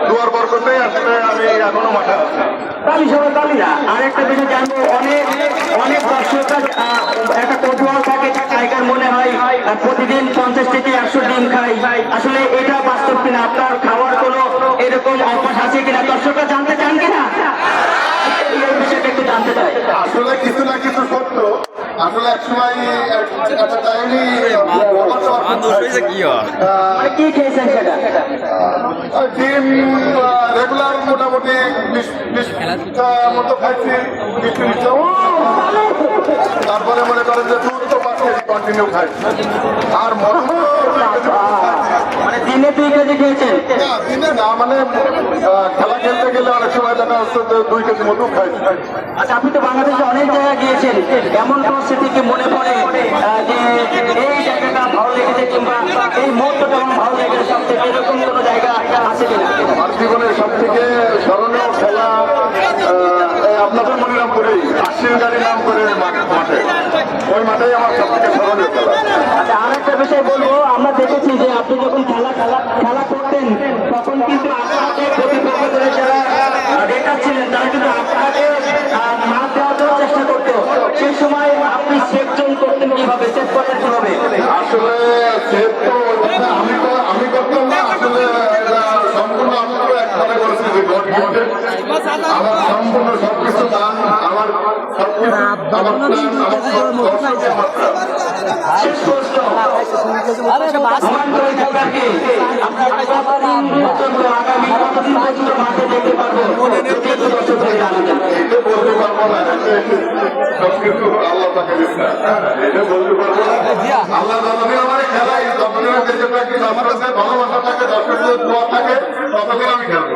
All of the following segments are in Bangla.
দুয়ার বরকতে আসলে আমি এখনও মাঠে আছি। তালি সবাই তালি না। আরেকটা বিষয় জানব অনেক অনেক দর্শকরা আহ, একটা কৌতূহল থাকে টাইগার মনে হয় আহ, প্রতিদিন পঞ্চাশ থেকে একশো ডিম খাই আসলে এটা বাস্তব কিনা আপনার খাওয়ার কোনো এরকম অভ্যাস আছে কিনা দর্শকরা জানতে চান কিনা এই বিষয়টা একটু জানতে চাই আসলে কিছু না কিছু সত্য আসলে এক সময় একটা টাইমই কি হয়? কি খেয়েছেন সেটা? ডিম রেগুলার মোটামুটি বিশ বিশটা মতো খাইছি বিশ তারপরে মনে করেন যে দুধ তো পাঁচ কেজি কন্টিনিউ খাই আর মধু তো দুই কেজি মতো খাই। মানে দিনে দুই কেজি খেয়েছেন না, দিনে না মানে আহ, খেলা খেলতে গেলে অনেক সময় দেখা হচ্ছে দুই কেজি মধু খাই আচ্ছা আপনি তো বাংলাদেশে অনেক জায়গায় গিয়েছেন। এমন কোন স্মৃতি কি মনে পড়ে যে এই জায়গাটা ভালো লেগেছে কিংবা এই মুহূর্তটা আমার ভালো লেগেছে সবথেকে এরকম কোনো জায়গা আছে কিনা? জীবনের সব থেকে স্মরণীয় খেলা গাড়ি নাম করে মাঠে। ওই মাঠেই আমার সব থেকে স্মরণীয় খেলা। আচ্ছা আর একটা বিষয় বলব আমরা দেখেছি যে কীভাবে সেভ করতেন কীভাবে? আসলে সেভ তো আমি তো আমি করতাম না আসলে সম্পূর্ণ আমি তো একবারে গিফটেড আমার সম্পূর্ণ সবকিছু দান আমার সবকিছু আমার প্ল্যান আমার। শেষ প্রশ্ন। আগামী কতদিন পর্যন্ত মাঠে দেখতে আল্লাহ যতদিন আমার খেলাই ততদিন দেশে থাকি আমার কাছে ভালোবাসা থাকে দর্শকদের দোয়া থাকে ততদিন আমি খেলব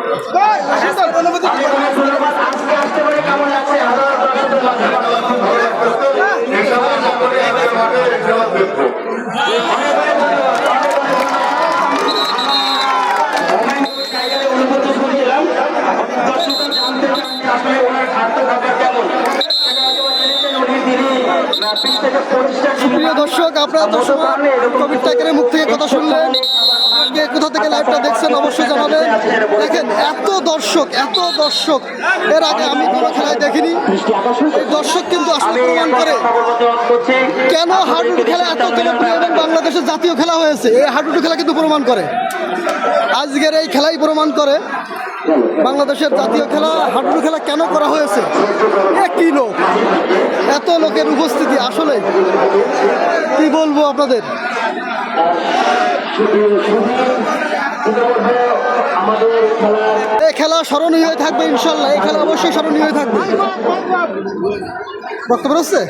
তিনি বিশ থেকে পঁচিশটা প্রিয় দর্শক, আপনারা দর্শক কবির টাইগারের মুখ থেকে কথা শুনলেন। কে কোথা থেকে লাইভটা দেখছেন অবশ্যই জানাবেন। দেখেন, এত দর্শক এত দর্শক। এর আগে আমি কোনো খেলায় দেখিনি। দর্শক কিন্তু আসলে প্রমাণ করে কেন হাডুডু খেলা এত জনপ্রিয় এবং বাংলাদেশের জাতীয় খেলা হয়েছে। এই হাডুডু খেলা কিন্তু প্রমাণ করে। আজকের এই খেলাই প্রমাণ করে বাংলাদেশের জাতীয় খেলা, হাডুডু খেলা কেন করা হয়েছে? এ কি লোক। এত লোকের উপস্থিতি আসলে কি বলব আপনাদের? এই খেলা স্মরণীয় হয়ে থাকবে ইনশাল্লাহ। এই খেলা অবশ্যই স্মরণীয় হয়ে থাকবে। বক্তব্য হচ্ছে